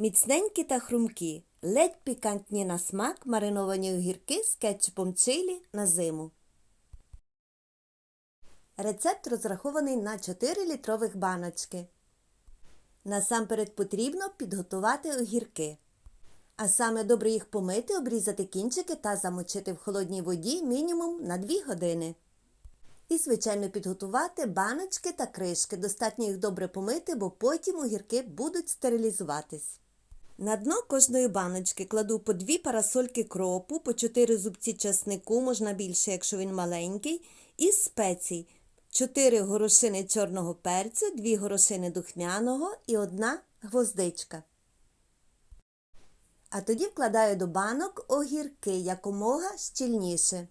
Міцненькі та хрумкі, ледь пікантні на смак мариновані огірки з кетчупом чилі на зиму. Рецепт розрахований на 4 літрових баночки. Насамперед потрібно підготувати огірки. А саме добре їх помити, обрізати кінчики та замочити в холодній воді мінімум на 2 години. І, звичайно, підготувати баночки та кришки. Достатньо їх добре помити, бо потім огірки будуть стерилізуватись. На дно кожної баночки кладу по 2 парасольки кропу, по 4 зубці часнику, можна більше, якщо він маленький, і спецій. 4 горошини чорного перцю, 2 горошини духмяного і 1 гвоздичка. А тоді вкладаю до банок огірки якомога щільніше.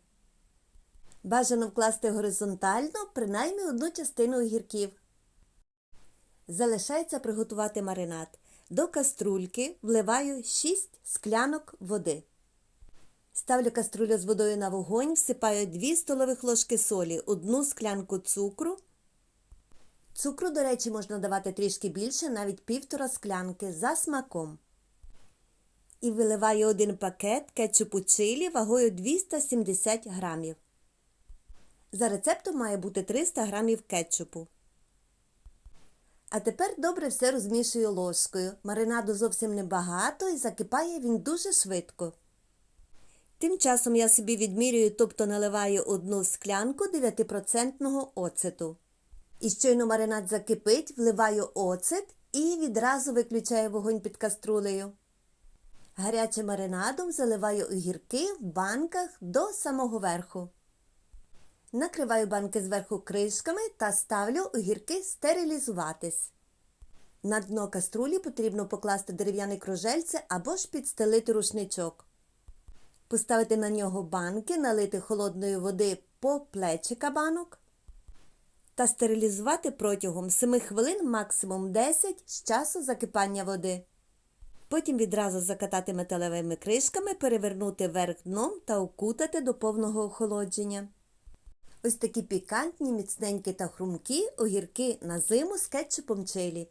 Бажано вкласти горизонтально принаймні одну частину огірків. Залишається приготувати маринад. До каструльки вливаю 6 склянок води. Ставлю каструлю з водою на вогонь, всипаю 2 столових ложки солі, 1 склянку цукру. Цукру, до речі, можна давати трішки більше, навіть півтора склянки за смаком. І виливаю один пакет кетчупу чилі вагою 270 грамів. За рецептом має бути 300 грамів кетчупу. А тепер добре все розмішую ложкою. Маринаду зовсім небагато і закипає він дуже швидко. Тим часом я собі відмірюю, тобто наливаю одну склянку 9% оцету. І щойно маринад закипить, вливаю оцет і відразу виключаю вогонь під каструлею. Гарячим маринадом заливаю огірки в банках до самого верху. Накриваю банки зверху кришками та ставлю огірки стерилізуватись. На дно каструлі потрібно покласти дерев'яне кружельце або ж підстелити рушничок. Поставити на нього банки, налити холодної води по плечика банок та стерилізувати протягом 7 хвилин максимум 10 з часу закипання води. Потім відразу закатати металевими кришками, перевернути вверх дном та укутати до повного охолодження. Ось такі пікантні, міцненькі та хрумкі огірки на зиму з кетчупом чилі.